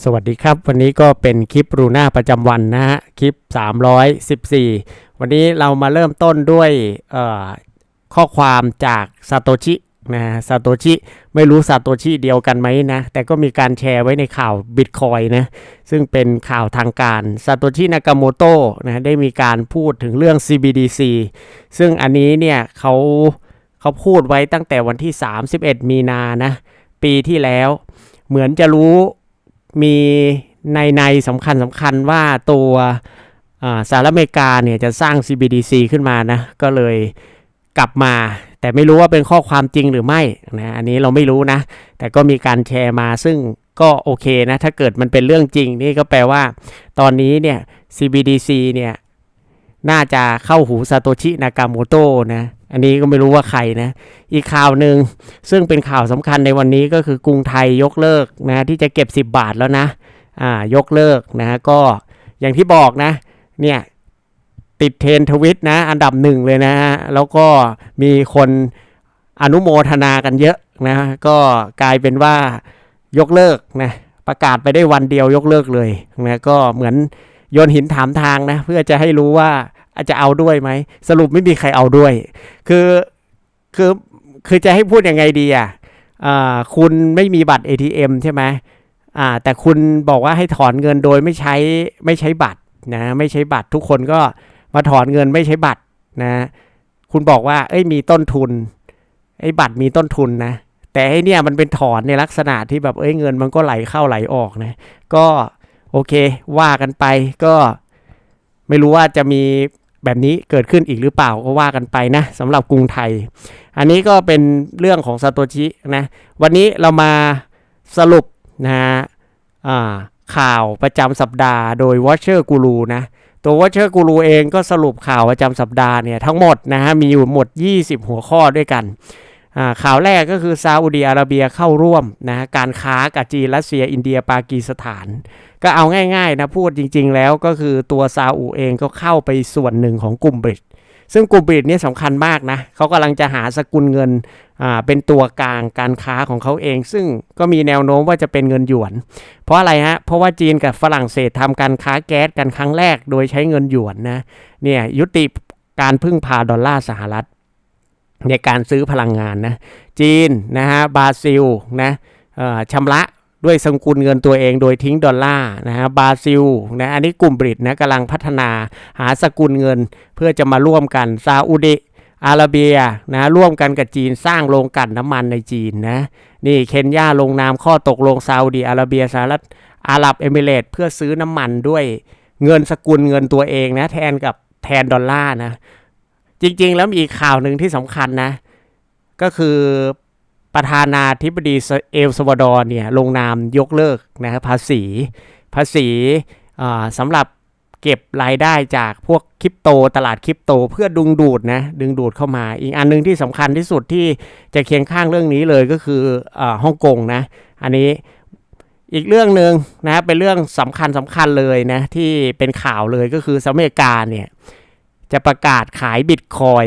สวัสดีครับ วันนี้ก็เป็นคลิปรูน่าประจำวันนะฮะคลิป 314 วันนี้เรามาเริ่มต้นด้วยข้อความจากซาโตชินะซาโตชิไม่รู้ซาโตชิเดียวกันไหมนะ แต่ก็มีการแชร์ไว้ในข่าวบิตคอยนะ ซึ่งเป็นข่าวทางการซาโตชินากาโมโตะนะได้มีการพูดถึงเรื่อง CBDC ซึ่งอันนี้เนี่ยเขาเขาพูดไว้ตั้งแต่วันที่ 31 มีนานะ ปีที่แล้วเหมือนจะรู้ มีในในสำคัญสำคัญว่าตัวสหรัฐอเมริกาเนี่ยจะสร้าง CBDC ขึ้นมานะ ก็เลยกลับมา แต่ไม่รู้ว่าเป็นข้อความจริงหรือไม่นะอันนี้เราไม่รู้นะ แต่ก็มีการแชร์มาซึ่งก็โอเคนะ ถ้าเกิดมันเป็นเรื่องจริงนี่ก็แปลว่า ตอนนี้เนี่ย CBDC เนี่ย น่าจะเข้าหูซาโตชินากาโมโตะนะอันนี้ก็ไม่รู้ว่าใครนะ อีกข่าวหนึ่งซึ่งเป็นข่าวสำคัญในวันนี้ก็คือกรุงไทยยกเลิกนะที่จะเก็บ 10 บาทแล้วนะอ่ายกเลิกนะก็อย่างที่บอกนะเนี่ยติดเทรนทวิตนะอันดับหนึ่งเลยนะฮะแล้วก็มีคนอนุโมทนากันเยอะนะก็กลายเป็นว่ายกเลิกนะประกาศไปได้วันเดียวยกเลิกเลยนะก็เหมือน โยนหินถามทางนะ เพื่อจะให้รู้ว่าอาจจะเอาด้วยไหม สรุปไม่มีใครเอาด้วย คือคือคือจะให้พูดยังไงดีอะคุณไม่มีบัตร ATM ใช่ไหมอ่าแต่คุณบอกว่าให้ถอนเงินโดยไม่ใช้ไม่ใช้บัตรนะไม่ใช้บัตรทุกคนก็มาถอนเงินไม่ใช้บัตรนะ คุณบอกว่าเอ้ยมีต้นทุนไอ้บัตรมีต้นทุนนะแต่ไอ้เนี่ยมันเป็นถอนในลักษณะที่แบบเอ้ยเงินมันก็ไหลเข้าไหลออกนะก็ โอเค ว่ากันไปก็ไม่รู้ว่าจะมีแบบนี้เกิดขึ้นอีกหรือเปล่าก็ว่ากันไปนะสำหรับกรุงไทย อันนี้ก็เป็นเรื่องของซาโตชินะวันนี้เรามาสรุปนะฮะข่าวประจำสัปดาห์โดย Watcher Guru นะตัว Watcher Guru เองก็สรุปข่าวประจำสัปดาห์เนี่ยทั้งหมดนะฮะมีอยู่หมด 20 หัวข้อด้วยกัน ข่าวแรกก็คือซาอุดีอาระเบียเข้าร่วมนะการค้ากับจีนรัสเซียอินเดียปากีสถาน ก็เอาง่ายๆนะพูดจริงๆแล้วก็คือตัวซาอุเองก็เข้าไปส่วนหนึ่งของกลุ่มบริกซึ่งกลุ่มบริกนี่สำคัญมากนะเขากำลังจะหาสกุลเงินอ่าเป็นตัวกลางการค้าของเขาเอง ซึ่งก็มีแนวโน้มว่าจะเป็นเงินหยวน เพราะอะไรฮะ เพราะว่าจีนกับฝรั่งเศสทำการค้าแก๊สกันครั้งแรกโดยใช้เงินหยวนนะเนี่ยยุติการพึ่งพาดอลลาร์สหรัฐ ในการซื้อพลังงานนะจีนนะฮะบราซิลนะอ่อชำระด้วยสกุลเงินตัวเองโดยทิ้งดอลลาร์นะฮะบราซิลนะอันนี้กลุ่มบริตนะกำลังพัฒนาหาสกุลเงินเพื่อจะมาร่วมกันซาอุดิอาระเบียนะร่วมกันกับจีนสร้างโรงกลั่นน้ำมันในจีนนะนี่เคนยาลงนามข้อตกลงซาอุดิอาระเบียสหรัฐอาหรับเอมิเรตเพื่อซื้อน้ำมันด้วยเงินสกุลเงินตัวเองนะแทนกับแทนดอลลาร์นะ จริง ๆ แล้วมีอีกข่าวหนึ่งที่สำคัญนะ ก็คือประธานาธิบดีเอลซาวาดอร์เนี่ยลงนามยกเลิกนะครับภาษีภาษีสำหรับเก็บรายได้จากพวกคริปโตตลาดคริปโตเพื่อดึงดูดนะดึงดูดเข้ามา อีกอันหนึงที่สำคัญที่สุดที่จะเคียงข้างเรื่องนี้เลยก็คืออฮ่องกงนะ อันนี้อีกเรื่องหนึ่งนะเป็นเรื่องสำคัญสำคัญเลยนะที่เป็นข่าวเลยก็คือสหรัฐอเมริกาเนี่ย จะประกาศขายบิตคอย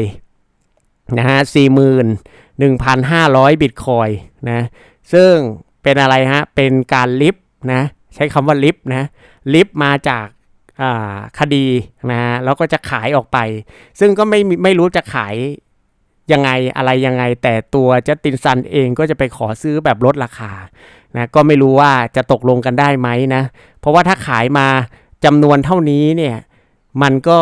นะฮะสี่หมื่นหนึ่งพันห้าร้อยบิตคอยนะซึ่งเป็นอะไรฮะ เป็นการลิฟต์นะใช้คำว่าลิฟต์นะลิฟต์มาจากอ่าคดีนะแล้วก็จะขายออกไป ซึ่งก็ไม่ไม่รู้จะขายยังไงอะไรยังไง แต่ตัวจัสตินซันเองก็จะไปขอซื้อแบบลดราคานะก็ไม่รู้ว่าจะตกลงกันได้ไหมนะ เพราะว่าถ้าขายมาจำนวนเท่านี้เนี่ยมันก็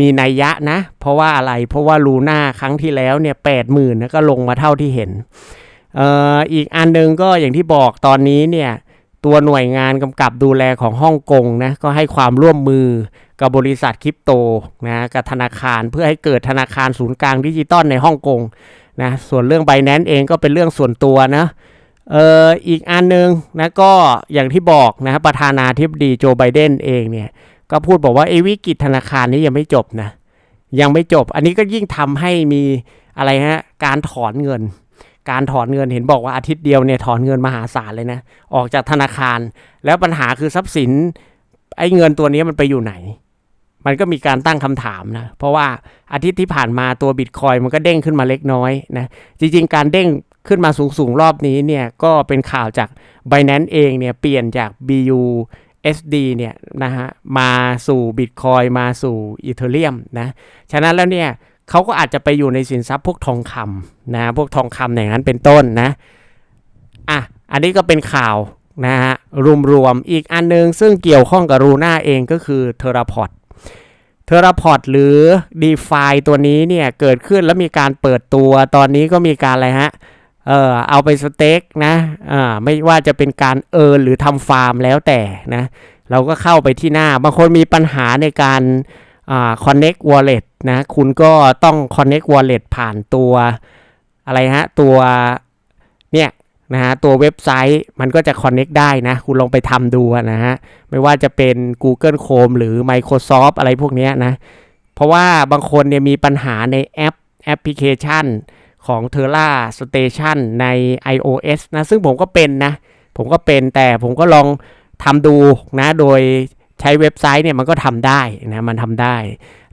มีนัยยะนะ เพราะว่าอะไรเพราะว่าลูน่าครั้งที่แล้วเนี่ยแปดหมื่นก็ลงมาเท่าที่เห็นเอ่ออีกอันหนึงก็อย่างที่บอกตอนนี้เนี่ยตัวหน่วยงานกำกับดูแลของฮ่องกงนะก็ให้ความร่วมมือกับบริษัทคริปโตนะกับธนาคารเพื่อให้เกิดธนาคารศูนย์กลางดิจิตอลในฮ่องกงนะส่วนเรื่อง b บ n a n c e เองก็เป็นเรื่องส่วนตัวนะเอ่ออีกอันหนึงนะก็อย่างที่บอกนะประธานาธิบดีโจไบเดนเองเนี่ย ก็พูดบอกว่าไอ้วิกฤตธนาคารนี้ยังไม่จบนะ ยังไม่จบ อันนี้ก็ยิ่งทำให้มีอะไรฮะการถอนเงิน การถอนเงินเห็นบอกว่าอาทิตย์เดียวเนี่ยถอนเงินมหาศาลเลยนะ ออกจากธนาคาร แล้วปัญหาคือทรัพย์สิน ไอ้เงินตัวนี้มันไปอยู่ไหน มันก็มีการตั้งคำถามนะ เพราะว่าอาทิตย์ที่ผ่านมาตัวบิตคอยมันก็เด้งขึ้นมาเล็กน้อยนะ จริงๆ การเด้งขึ้นมาสูงๆรอบนี้เนี่ยก็เป็นข่าวจาก Binance เองเนี่ยเปลี่ยนจาก USD เนี่ยนะฮะมาสู่ Bitcoin มาสู่ Ethereum นะฉะนั้นแล้วเนี่ยเขาก็อาจจะไปอยู่ในสินทรัพย์พวกทองคำนะพวกทองคำอย่างนั้นเป็นต้นนะอะอันนี้ก็เป็นข่าวนะฮะรวมๆอีกอันนึง ซึ่งเกี่ยวข้องกับรูน่าเองก็คือ t e r r a p o d t e r r a p o d หรือ d e f i ตัวนี้เนี่ยเกิดขึ้นแล้วมีการเปิดตัวตอนนี้ก็มีการอะไรฮะ เออเอาไปสเต็กนะอ่าไม่ว่าจะเป็นการเออหรือทำฟาร์มแล้วแต่นะเราก็เข้าไปที่หน้า บางคนมีปัญหาในการอ่า connect wallet นะคุณก็ต้อง connect wallet ผ่านตัวอะไรฮะ ตัวเนี่ยนะฮะตัวเว็บไซต์มันก็จะ connect ได้นะ คุณลองไปทำดูนะฮะ ไม่ว่าจะเป็น Google Chrome หรือ Microsoft อะไรพวกนี้นะ เพราะว่าบางคนเนี่ยมีปัญหาในแอปแอปพลิเคชัน ของ t e r r a Station ใน iOS นะ ซึ่งผมก็เป็นนะ ผมก็เป็นแต่ผมก็ลองทำดูนะ โดยใช้เว็บไซต์เนี่ยมันก็ทำได้นะ มันทำได้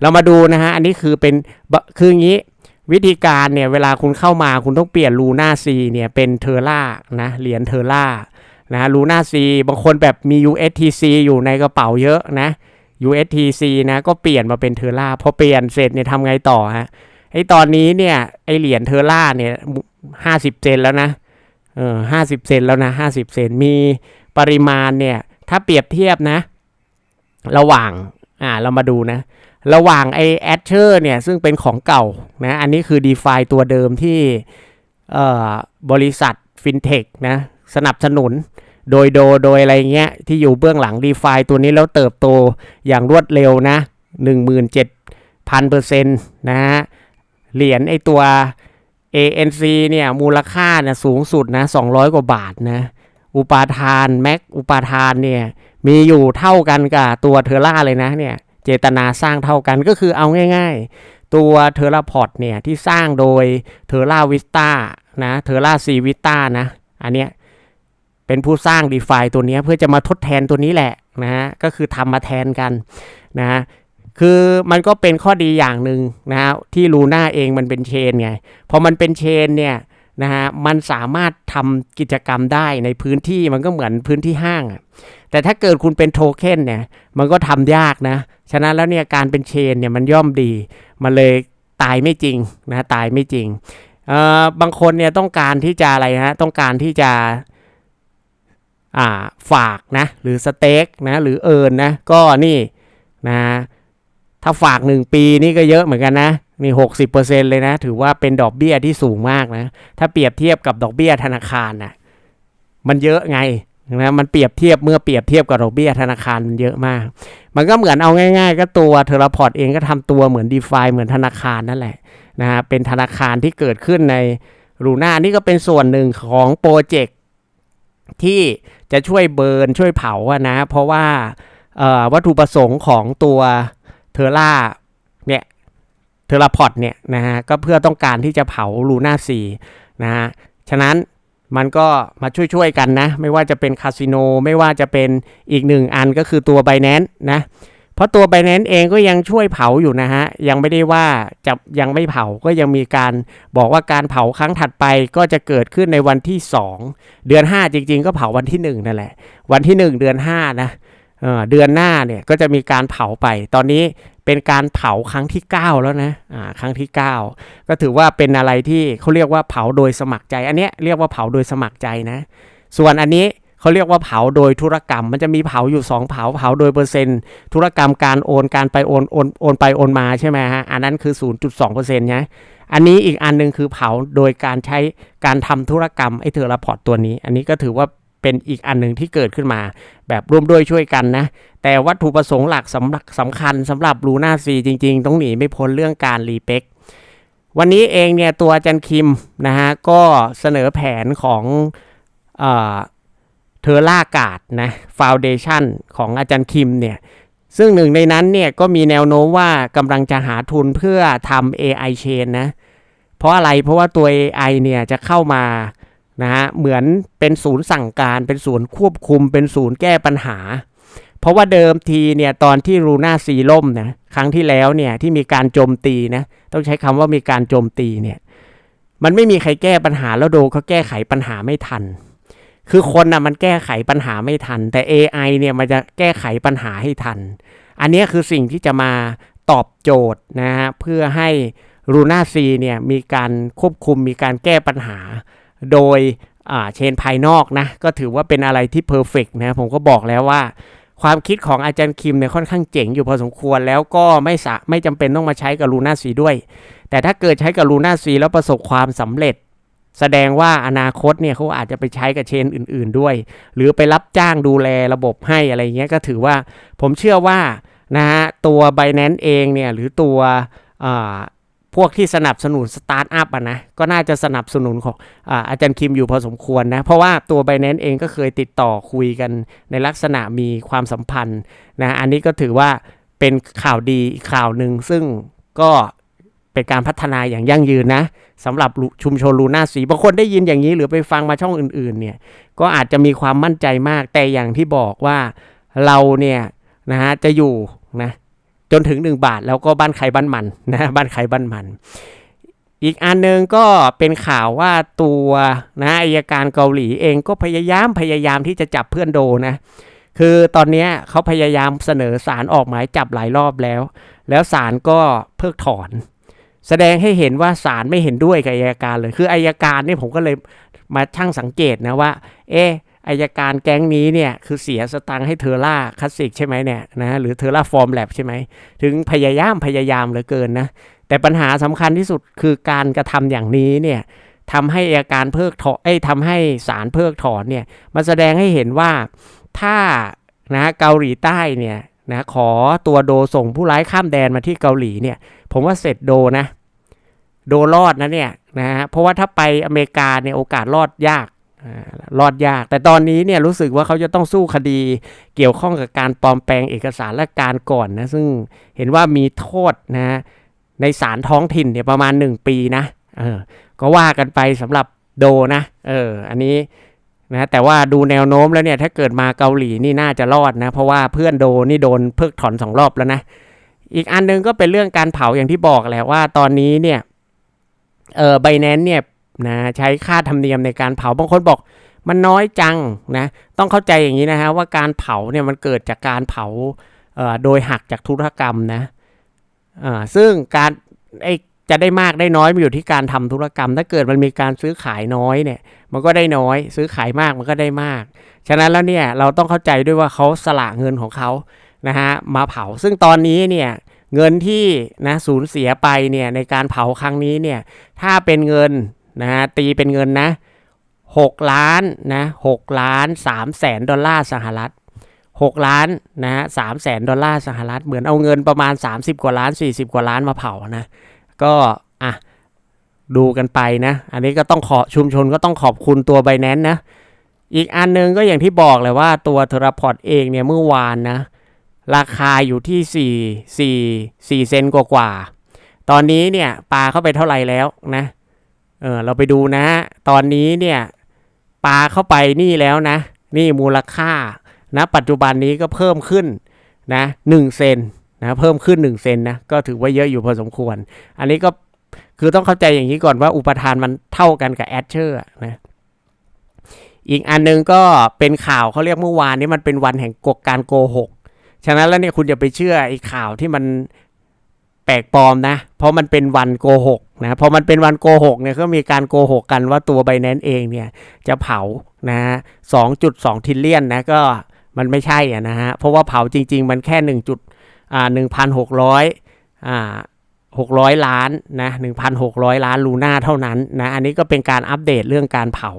เรามาดูนะฮะ อันนี้คือเป็น คืออย่างนี้วิธีการเนี่ย เวลาคุณเข้ามาคุณต้องเปลี่ยนลูน่าซีเนี่ยเป็นเทอร่านะเหรียญเทอร่านะลูน่าซีบางคนแบบมี USTC อยู่ในกระเป๋าเยอะนะ USTC นะก็เปลี่ยนมาเป็นเทอร่าพอเปลี่ยนเสร็จเนี่ยทำไงต่อฮะ ไอตอนนี้เนี่ยไอเหรียญเทอร่าเนี่ยห้าสิบเซนแล้วนะเออห้าสิบเซนแล้วนะห้าสิบเซนมีปริมาณเนี่ยถ้าเปรียบเทียบนะ ระหว่างอ่าเรามาดูนะ ระหว่างไอแอดเชอร์เนี่ยซึ่งเป็นของเก่านะอันนี้คือ d e f i ตัวเดิมที่เอ่อบริษัทฟินเทคนะสนับสนุนโดยโดโดยอะไรเงี้ยที่อยู่เบื้องหลัง d e f i ตัวนี้แล้วเติบโตอย่างรวดเร็วนะ 17,000เปอร์เซ็นต์นะฮะ เหรียญไอตัว ANC เนี่ยมูลค่าเนี่ยสูงสุดนะ200 กว่าบาทนะอุปาทานแม็กอุปาทานเนี่ยมีอยู่เท่ากันกับตัวเทอร่าเลยนะเนี่ยเจตนาสร้างเท่ากันก็คือเอาง่าย ๆ ตัวเทอร่าพอร์ตเนี่ยที่สร้างโดยเทอร่าวิสตานะเทอร่าซีวิสตานะอันเนี้ยเป็นผู้สร้าง d e f i ตัวนี้เพื่อจะมาทดแทนตัวนี้แหละนะฮะก็คือทำมาแทนกันนะ คือมันก็เป็นข้อดีอย่างหนึ่งนะฮะที่ลูน่าเองมันเป็นเชนไงพอมันเป็นเชนเนี่ยนะฮะมันสามารถทำกิจกรรมได้ในพื้นที่มันก็เหมือนพื้นที่ห้าง แต่ถ้าเกิดคุณเป็นโทเค็นเนี่ยมันก็ทำยากนะ ฉะนั้นแล้วเนี่ยการเป็นเชนเนี่ยมันย่อมดี มันเลยตายไม่จริงนะตายไม่จริงเอ่อบางคนเนี่ยต้องการที่จะอะไรฮะต้องการที่จะอ่าฝากนะหรือสเต็กนะหรือเอิญนะก็นี่นะ ถ้าฝากหนึ่งปีนี่ก็เยอะเหมือนกันนะนี่หกสิบเปอร์เซ็นเลยนะ ถือว่าเป็นดอกเบี้ยที่สูงมากนะ ถ้าเปรียบเทียบกับดอกเบี้ยธนาคารนะมันเยอะไงนะมันเปรียบเทียบเมื่อเปรียบเทียบกับดอกเบี้ยธนาคารมันเยอะมาก มันก็เหมือนเอาง่าย ๆ ก็ตัวเทอร์พอร์ตเองก็ทำตัวเหมือน d e f i เหมือนธนาคารนั่นแหละนะฮะเป็นธนาคารที่เกิดขึ้นในรูน่านี่ก็เป็นส่วนหนึ่งของโปรเจกต์ที่จะช่วยเบิร์นช่วยเผาอะนะ เพราะว่าวัตถุประสงค์ของตัว เทอร่าเนี่ยเทอร์พอตเนี่ยนะฮะก็เพื่อต้องการที่จะเผาลูน่าซีนะฮะฉะนั้นมันก็มาช่วยๆกันนะ ไม่ว่าจะเป็นคาสิโนไม่ว่าจะเป็นอีกหนึ่งอันก็คือตัว b บ n a n c e นะเพราะตัว b บ n a n c e เองก็ยังช่วยเผาอยู่นะฮะ ยังไม่ได้ว่าจะยังไม่เผาก็ยังมีการบอกว่าการเผาครั้งถัดไปก็จะเกิดขึ้นในวันที่ 2 เดือน 5 จริง ๆ ก็เผาวันที่ 1 นั่นแหละ วันที่ 1 เดือน5นะ เเดือนหน้าเนี่ยก็จะมีการเผาไป ตอนนี้เป็นการเผาครั้งที่ 9 แล้วนะอ่าครั้งที่ 9 ก็ถือว่าเป็นอะไรที่เขาเรียกว่าเผาโดยสมัครใจ อันเนี้ยเรียกว่าเผาโดยสมัครใจนะ ส่วนอันนี้เขาเรียกว่าเผาโดยธุรกรรม มันจะมีเผาอยู่ 2 เผาเผาโดยเปอร์เซ็นต์ธุรกรรมการโอนการไปโอนโอนโอนไปโอนมาใช่ไหมฮะอันนั้นคือ 0.2%นะอันนี้อีกอันนึงคือเผาโดยการใช้การทำธุรกรรมไอ้เทอร์พอร์ตตัวนี้ อันนี้ก็ถือว่า เป็นอีกอันหนึ่งที่เกิดขึ้นมา แบบร่วมด้วยช่วยกันนะ แต่วัตถุประสงค์หลักสำสำคัญสำหรับลูน่าซีจริง ๆ ต้องหนีไม่พ้นเรื่องการรีเป็กวันนี้เองเนี่ยตัวอาจันคิมนะฮะก็เสนอแผนของเทอร่ากาดนะฟาวเดชันของอาจารย์คิมเนี่ยซึ่งหนึ่งในนั้นเนี่ยก็มีแนวโน้มว่ากำลังจะหาทุนเพื่อทำ AI chain นะ เพราะอะไรเพราะว่าตัว AI เนี่ยจะเข้ามา นะฮะเหมือนเป็นศูนย์สั่งการเป็นศูนย์ควบคุม เป็นศูนย์แก้ปัญหา เพราะว่าเดิมทีเนี่ยตอนที่รูน่าซีล่มนะครั้งที่แล้วเนี่ยที่มีการโจมตีนะต้องใช้คำว่ามีการโจมตีเนี่ยมันไม่มีใครแก้ปัญหาแล้วโดเขาแก้ไขปัญหาไม่ทัน คือคนน่ะมันแก้ไขปัญหาไม่ทัน แต่ AI เนี่ยมันจะแก้ไขปัญหาให้ทัน อันนี้คือสิ่งที่จะมาตอบโจทย์นะฮะเพื่อให้ลูน่าซีเนี่ยมีการควบคุมมีการแก้ปัญหา โดยเชนภายนอกนะก็ถือว่าเป็นอะไรที่เพอร์เฟกนะผมก็บอกแล้วว่า ความคิดของอาจารย์คิมเนี่ยค่อนข้างเจ๋งอยู่พอสมควรแล้วก็ไม่สะไม่จำเป็นต้องมาใช้กับลูน่าซีด้วย แต่ถ้าเกิดใช้กับลูน่าซีแล้วประสบความสำเร็จ แสดงว่าอนาคตเนี่ยเขาอาจจะไปใช้กับเชนอื่น ๆด้วย หรือไปรับจ้างดูแลระบบให้อะไรเงี้ยก็ถือว่าผมเชื่อว่านะฮะตัว b บ n a n c e เองเนี่ยหรือตัว พวกที่สนับสนุนสตาร์ทอัพอะนะก็น่าจะสนับสนุนของอาอาจารย์คิมอยู่พอสมควรนะ เพราะว่าตัว b บ n a n c e เองก็เคยติดต่อคุยกันในลักษณะมีความสัมพันธ์นะอันนี้ก็ถือว่าเป็นข่าวดีข่าวหนึ่งซึ่งก็เป็นการพัฒนาอย่างยั่งยืนนะสำหรับชุมชนลูน่าสีบางคนได้ยินอย่างนี้หรือไปฟังมาช่องอื่นๆเนี่ยก็อาจจะมีความมั่นใจมากแต่อย่างที่บอกว่าเราเนี่ยนะฮะจะอยู่นะ นถึง 1 บาท แล้วก็บ้านใครบ้านมันนะบ้านใครบ้านมัน อีกอันหนึงก็เป็นข่าวว่าตัวนะอายการเกาหลีเองก็พยายามพยายามที่จะจับเพื่อนโดนะคือตอนนี้เขาพยายามเสนอสารออกหมายจับหลายรอบแล้ว แล้วศาลก็เพิกถอน แสดงให้เห็นว่าศาลไม่เห็นด้วยกับอายการเลย คืออายการนี่ผมก็เลยมาช่างสังเกตนะว่า เอะ อายการแก๊งนี้เนี่ยคือเสียสตังค์ให้เทอร่าคลาสสิกใช่ไหมเนี่ยนะหรือเทอร่าฟอร์มแลบใช่ไหมถึงพยายามพยายามเหลือเกินนะแต่ปัญหาสำคัญที่สุดคือการกระทำอย่างนี้เนี่ยทำให้อาการเพิกถอนเอ้ยทำให้ศาลเพิกถอนเนี่ยมันแสดงให้เห็นว่าถ้านะเกาหลีใต้เนี่ยนะขอตัวโดส่งผู้ร้ายข้ามแดนมาที่เกาหลีเนี่ยผมว่าเสร็จโดนะ โดรอดนะเนี่ยนะฮะเพราะว่าถ้าไปอเมริกาเนี่ยโอกาสรอดยาก รอดยาก แต่ตอนนี้เนี่ยรู้สึกว่าเขาจะต้องสู้คดีเกี่ยวข้องกับการปลอมแปลงเอกสารและการก่อนนะซึ่งเห็นว่ามีโทษนะในศาลท้องถิ่นเนี่ยประมาณ 1 ปีนะเออก็ว่ากันไปสำหรับโดนะเอออันนี้นะแต่ว่าดูแนวโน้มแล้วเนี่ยถ้าเกิดมาเกาหลีนี่น่าจะรอดนะ เพราะว่าเพื่อนโดนี่โดนเพิกถอนสองรอบแล้วนะ อีกอันหนึงก็เป็นเรื่องการเผาอย่างที่บอกแหละว่าตอนนี้เนี่ยเออไบแนนเนี่ย นะใช้ค่าธรรมเนียมในการเผาบางคนบอกมันน้อยจังนะต้องเข้าใจอย่างนี้นะฮะว่าการเผาเนี่ยมันเกิดจากการเผาเโดยหักจากธุรกรรมนะซึ่งการไอจะได้มากได้น้อยมันอยู่ที่การทำธุรกรรม ถ้าเกิดมันมีการซื้อขายน้อยเนี่ย มันก็ได้น้อย ซื้อขายมากมันก็ได้มาก ฉะนั้นแล้วเนี่ยเราต้องเข้าใจด้วยว่าเขาสละเงินของเขานะฮะมาเผา ซึ่งตอนนี้เนี่ยเงินที่นะสูญเสียไปเนี่ยในการเผาครั้งนี้เนี่ยถ้าเป็นเงิน นะฮะตีเป็นเงินนะ6ล้านนะ6ล้าน3แสนดอลลาร์สหรัฐ6ล้านนะฮะสามแสนดอลลาร์สหรัฐเหมือนเอาเงินประมาณ 30 กว่าล้าน 40 กว่าล้านมาเผานะก็อะดูกันไปนะ อันนี้ก็ต้องขอชุมชนก็ต้องขอบคุณตัวไบแนนนะ อีกอันหนึงก็อย่างที่บอกเลยว่าตัวเทราพอร์ตเองเนี่ยเมื่อวานนะ ราคาอยู่ที่ 4 4 4 เซนกว่าๆตอนนี้เนี่ยปลาเข้าไปเท่าไหร่แล้วนะ เออเราไปดูนะ ตอนนี้เนี่ยปลาเข้าไปนี่แล้วนะ นี่มูลค่านะปัจจุบันนี้ก็เพิ่มขึ้นนะหนึ่งเซนนะเพิ่มขึ้น1เซนนะก็ถือว่าเยอะอยู่พอสมควร อันนี้ก็คือต้องเข้าใจอย่างนี้ก่อนว่าอุปทานมันเท่ากันกับแอดเชอร์นะอีกอันหนึงก็เป็นข่าวเขาเรียกเมื่อวานนี้มันเป็นวันแห่งกการโกหก ฉะนั้นแล้วเนี่ยคุณอย่าไปเชื่อไอ้ข่าวที่มัน แปลกปลอมนะ เพราะมันเป็นวันโกหกนะพอมันเป็นวันโกหกเนี่ยก็มีการโกหกกันว่าตัวไบแนนเองเนี่ยจะเผานะสองจุดสองทิลเลียนนะก็มันไม่ใช่อะนะฮะเพราะว่าเผาจริง ๆ มันแค่หนึ่งจุดอ่าหนึ่งพันหกร้อยอ่าหกร้อยล้านนะหนึ่งพันหกร้อยล้านลูน่าเท่านั้นนะอันนี้ก็เป็นการอัปเดตเรื่องการเผา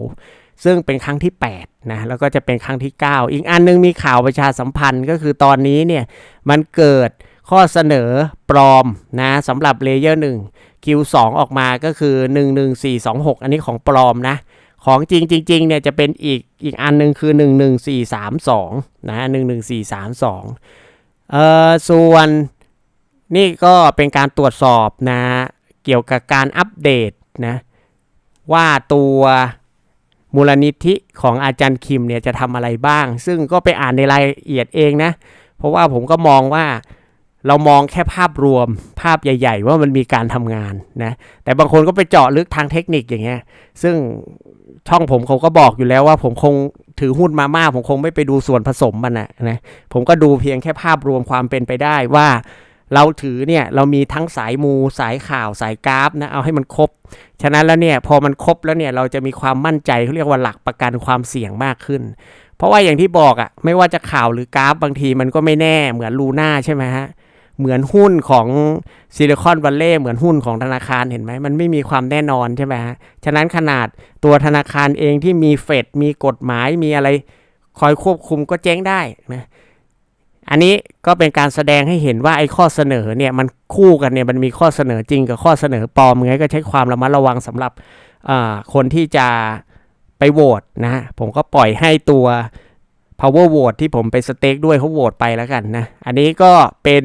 ซึ่งเป็นครั้งที่8นะแล้วก็จะเป็นครั้งที่ 9 อีกอันนึงมีข่าวประชาสัมพันธ์ก็คือตอนนี้เนี่ยมันเกิด ข้อเสนอปลอมนะสำหรับเลเยอร์1 Q2 ออกมาก็คือ 11426 อันนี้ของปลอมนะ ของจริงจริงเนี่ยจะเป็นอีกอีกอันหนึงคือ 11432 นะ 11432 เอ่อส่วนนี่ก็เป็นการตรวจสอบนะเกี่ยวกับการอัปเดตนะว่าตัวมูลนิธิของอาจารย์คิมเนี่ยจะทำอะไรบ้าง ซึ่งก็ไปอ่านในรายละเอียดเองนะ เพราะว่าผมก็มองว่า เรามองแค่ภาพรวมภาพใหญ่ ๆ ว่ามันมีการทำงานนะแต่บางคนก็ไปเจาะลึกทางเทคนิคอย่างเงี้ยซึ่งช่องผมเขาก็บอกอยู่แล้วว่าผมคงถือหุ้นมามากผมคงไม่ไปดูส่วนผสมมันนะนะผมก็ดูเพียงแค่ภาพรวมความเป็นไปได้ว่าเราถือเนี่ยเรามีทั้งสายมูสายข่าวสายกราฟนะเอาให้มันครบ ฉะนั้นแล้วเนี่ยพอมันครบแล้วเนี่ยเราจะมีความมั่นใจเขาเรียกว่าหลักประกันความเสี่ยงมากขึ้น เพราะว่าอย่างที่บอกอะ่ะไม่ว่าจะข่าวหรือกราฟบางทีมันก็ไม่แน่เหมือนลูน่าใช่ไหมฮะ เหมือนหุ้นของซิลิคอนวัลเลย์เหมือนหุ้นของธนาคารเห็นไหมมันไม่มีความแน่นอนใช่ไหมฮะฉะนั้นขนาดตัวธนาคารเองที่มีเฟดมีกฎหมายมีอะไรคอยควบคุมก็เจ๊งได้นะอันนี้ก็เป็นการแสดงให้เห็นว่าไอ้ข้อเสนอเนี่ยมันคู่กันเนี่ยมันมีข้อเสนอจริงกับข้อเสนอปลอมไงก็ใช้ความระมัดระวังสำหรับคนที่จะไปโหวตนะ ผมก็ปล่อยให้ตัว power vote ที่ผมไปสเต็กด้วยเขาโหวตไปแล้วกันนะ อันนี้ก็เป็น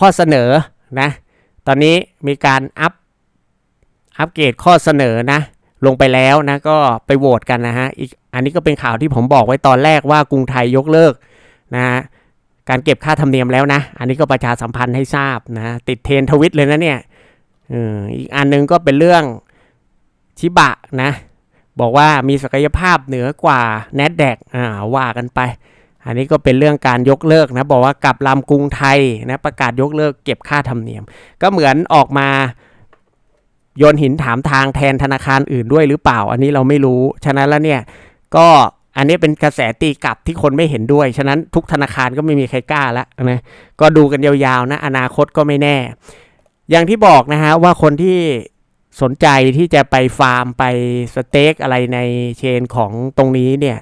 ข้อเสนอนะตอนนี้มีการอัพอัปเกรดข้อเสนอนะลงไปแล้วนะก็ไปโหวตกันนะฮะอีกอันนี้ก็เป็นข่าวที่ผมบอกไว้ตอนแรกว่ากรุงไทยยกเลิกนะการเก็บค่าธรรมเนียมแล้วนะ อันนี้ก็ประชาสัมพันธ์ให้ทราบนะติดเทรนทวิตเลยนะเนี่ยอีกอันหนึงก็เป็นเรื่องชิบะนะ บอกว่ามีศักยภาพเหนือกว่า n a s d a q อ่าว่ากันไป อันนี้ก็เป็นเรื่องการยกเลิกนะบอกว่ากลับลำกรุงไทยนะประกาศยกเลิกเก็บค่าธรรมเนียม ก็เหมือนออกมาโยนหินถามทางแทนธนาคารอื่นด้วยหรือเปล่า อันนี้เราไม่รู้ ฉะนั้นแล้วเนี่ยก็อันนี้เป็นกระแสตีกลับที่คนไม่เห็นด้วย ฉะนั้นทุกธนาคารก็ไม่มีใครกล้าแล้วนะก็ดูกันยาวๆนะอนาคตก็ไม่แน่ อย่างที่บอกนะฮะว่าคนที่สนใจที่จะไปฟาร์มไปสเต็กอะไรในเชนของตรงนี้เนี่ย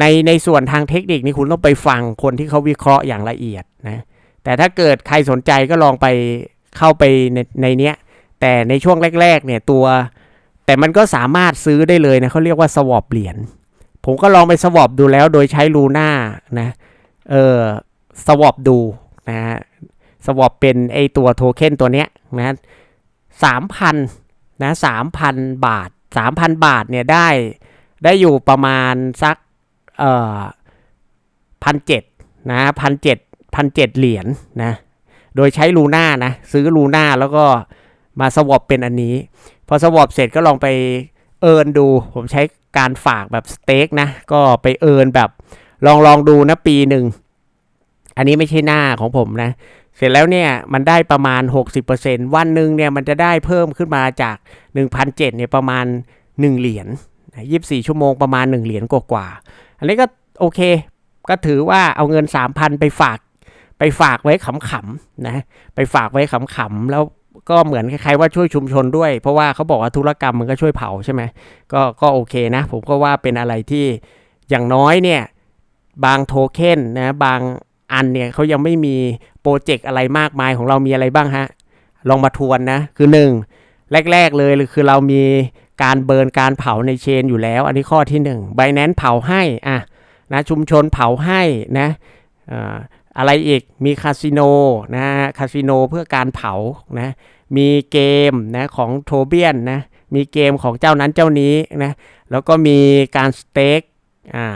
ในในส่วนทางเทคนิคนี่คุณต้องไปฟังคนที่เขาวิเคราะห์อย่างละเอียดนะแต่ถ้าเกิดใครสนใจก็ลองไปเข้าไปในในเนี้ยแต่ในช่วงแรก ๆ เนี่ยตัว แต่มันก็สามารถซื้อได้เลยนะเขาเรียกว่าสวอปเหรียญผมก็ลองไปสวอปดูแล้วโดยใช้ลูน่านะเออสวอปดูนะฮะสวอปเป็นไอตัวโทเค็นตัวเนี้ยนะสามพันนะสามพันบาทสามพันบาทเนี่ยได้ได้อยู่ประมาณสัก เอ่อพันเจ็ดนะพันเจ็ดพันเจ็ดเหรียญนะโดยใช้ลูน่านะซื้อลูน่าแล้วก็มาสวอปเป็นอันนี้ พอสวอปเสร็จก็ลองไปเอินดู ผมใช้การฝากแบบสเต็กนะ ก็ไปเอินแบบลองลองดูนะปีหนึ่ง อันนี้ไม่ใช่หน้าของผมนะ เสร็จแล้วเนี่ยมันได้ประมาณ 60%วันหนึ่งเนี่ยมันจะได้เพิ่มขึ้นมาจาก 1,007เนี่ยประมาณ 1 เหรียญ24 ชั่วโมงประมาณ 1 เหรียญกว่าๆ อันนี้ก็โอเค ก็ถือว่าเอาเงิน 3,000 ไปฝาก ไปฝากไว้ขำๆนะ ไปฝากไว้ขำๆแล้วก็เหมือนคล้ายๆว่าช่วยชุมชนด้วย เพราะว่าเขาบอกว่าธุรกรรมมันก็ช่วยเผาใช่ไหมก็ก็โอเคนะ ผมก็ว่าเป็นอะไรที่อย่างน้อยเนี่ย บางโทเค็นนะบางอันเนี่ยเขายังไม่มีโปรเจกต์อะไรมากมายของเรามีอะไรบ้างฮะ ลองมาทวนนะ คือ 1 แรก ๆ เลยคือเรามี การเบิร์นการเผาในเชนอยู่แล้ว อันนี้ข้อที่1 b i n a n c e เผาให้อะนะชุมชนเผาให้นะอ่าอะไรอีกมีคาสิโนนะคาสิโนเพื่อการเผานะมีเกมนะของโทเบียนนะมีเกมของเจ้านั้นเจ้านี้นะแล้วก็มีการสเต็กอ่า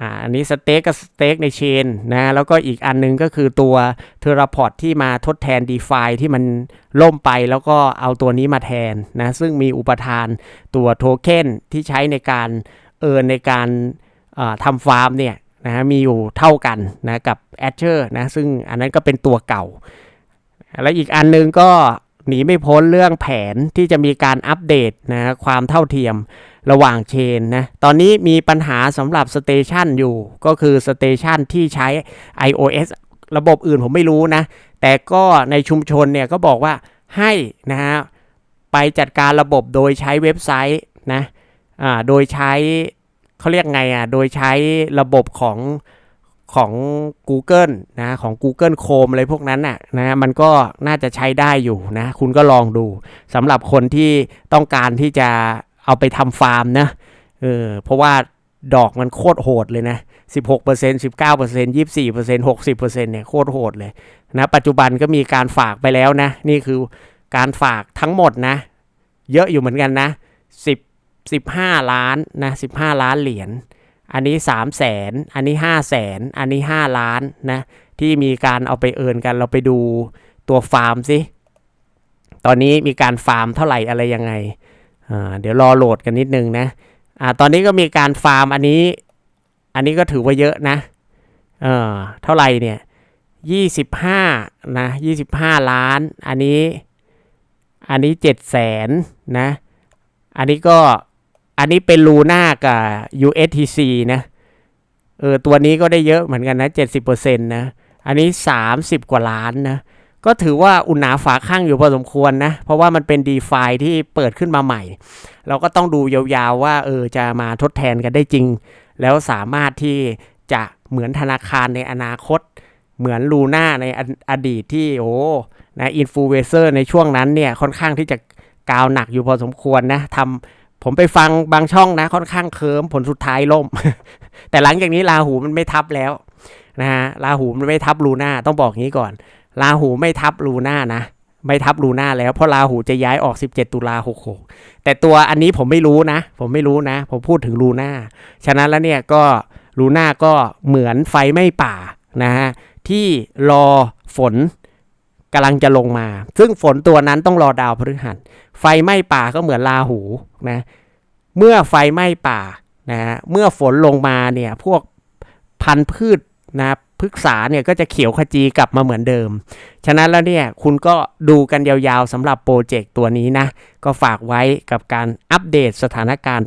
อ่าอันนี้สเต็กกับสเต็กในเชนนะ แล้วก็อีกอันนึงก็คือตัวเทอร์พอร์ตที่มาทดแทน d e f i ที่มันล่มไปแล้วก็เอาตัวนี้มาแทนนะ ซึ่งมีอุปทานตัวโทเค็นที่ใช้ในการเอินในการทำฟาร์มเนี่ยนะมีอยู่เท่ากันนะกับ a อ h e r นะ ซึ่งอันนั้นก็เป็นตัวเก่า แล้วอีกอันนึงก็ หนีไม่พ้นเรื่องแผนที่จะมีการอัปเดตนะความเท่าเทียมระหว่างเชนนะตอนนี้มีปัญหาสำหรับสเตชันอยู่ ก็คือสเตชันที่ใช้ iOS ระบบอื่นผมไม่รู้นะ แต่ก็ในชุมชนเนี่ยก็บอกว่าให้นะฮะไปจัดการระบบโดยใช้เว็บไซต์นะอ่าโดยใช้เขาเรียกไงอะโดยใช้ระบบของ ของ Google นะของ Google Chrome อะไรพวกนั้นน่ะนะมันก็น่าจะใช้ได้อยู่นะคุณก็ลองดูสำหรับคนที่ต้องการที่จะเอาไปทำฟาร์มนะเออเพราะว่าดอกมันโคตรโหดเลยนะ 16% 19% 24% 60%เนี่ยโคตรโหดเลยนะปัจจุบันก็มีการฝากไปแล้วนะ นี่คือการฝากทั้งหมดนะ เยอะอยู่เหมือนกันนะ 10 15 ล้านนะ 15 ล้านเหรียญ อันนี้ 3 0 0แสนอันนี้ 5 0 0แสนอันนี้ 5 ล้านนะที่มีการเอาไปเอินกันเราไปดูตัวฟาร์มสิตอนนี้มีการฟาร์มเท่าไหร่อะไรยังไงเดี๋ยวรอโหลดกันนิดนึงนะอ่าตอนนี้ก็มีการฟาร์มอันนี้ อันนี้ก็ถือว่าเยอะนะเออเท่าไหร่เนี่ยยี่สิบห้านะยี่สิบห้าล้าน อันนี้ อันนี้เจ็ดแสนนะ อันนี้ก็ อันนี้เป็นลูน่ากับ USTC นะ เออ ตัวนี้ก็ได้เยอะเหมือนกันนะ 70%นะ อันนี้ 30 กว่าล้านนะ ก็ถือว่าอุณหาฝาข้างอยู่พอสมควรนะ เพราะว่ามันเป็น d e f i ที่เปิดขึ้นมาใหม่ เราก็ต้องดูยาวๆว่า เออ จะมาทดแทนกันได้จริง แล้วสามารถที่จะเหมือนธนาคารในอนาคต เหมือนลูน่าในออดีตที่ โอ้นะอินฟลูเอนเซอร์ในช่วงนั้นเนี่ย ค่อนข้างที่จะกาวหนักอยู่พอสมควรนะทำ ผมไปฟังบางช่องนะค่อนข้างเคิมผลสุดท้ายล่ม แต่หลังจากนี้ลาหูมันไม่ทับแล้วนะฮะลาหูมันไม่ทับลูน่าต้องบอกงี้ก่อนลาหูไม่ทับลูน่านะไม่ทับลูน่าแล้วเพราะลาหูจะย้ายออก 17 ตุลา66 แต่ตัวอันนี้ผมไม่รู้นะ ผมไม่รู้นะ ผมพูดถึงลูน่าฉะนั้นแล้วเนี่ยก็ลูน่าก็เหมือนไฟไม้ป่านะฮะที่รอฝน กำลังจะลงมา ซึ่งฝนตัวนั้นต้องรอดาวพฤหัส ไฟไหม้ป่าก็เหมือนลาหูนะ เมื่อไฟไหม้ป่านะฮะเมื่อฝนลงมาเนี่ยพวกพันธุ์พืชนะพฤกษาเนี่ยก็จะเขียวขจีกลับมาเหมือนเดิม ฉะนั้นแล้วเนี่ยคุณก็ดูกันยาวๆสำหรับโปรเจกต์ตัวนี้นะ ก็ฝากไว้กับการอัปเดตสถานการณ์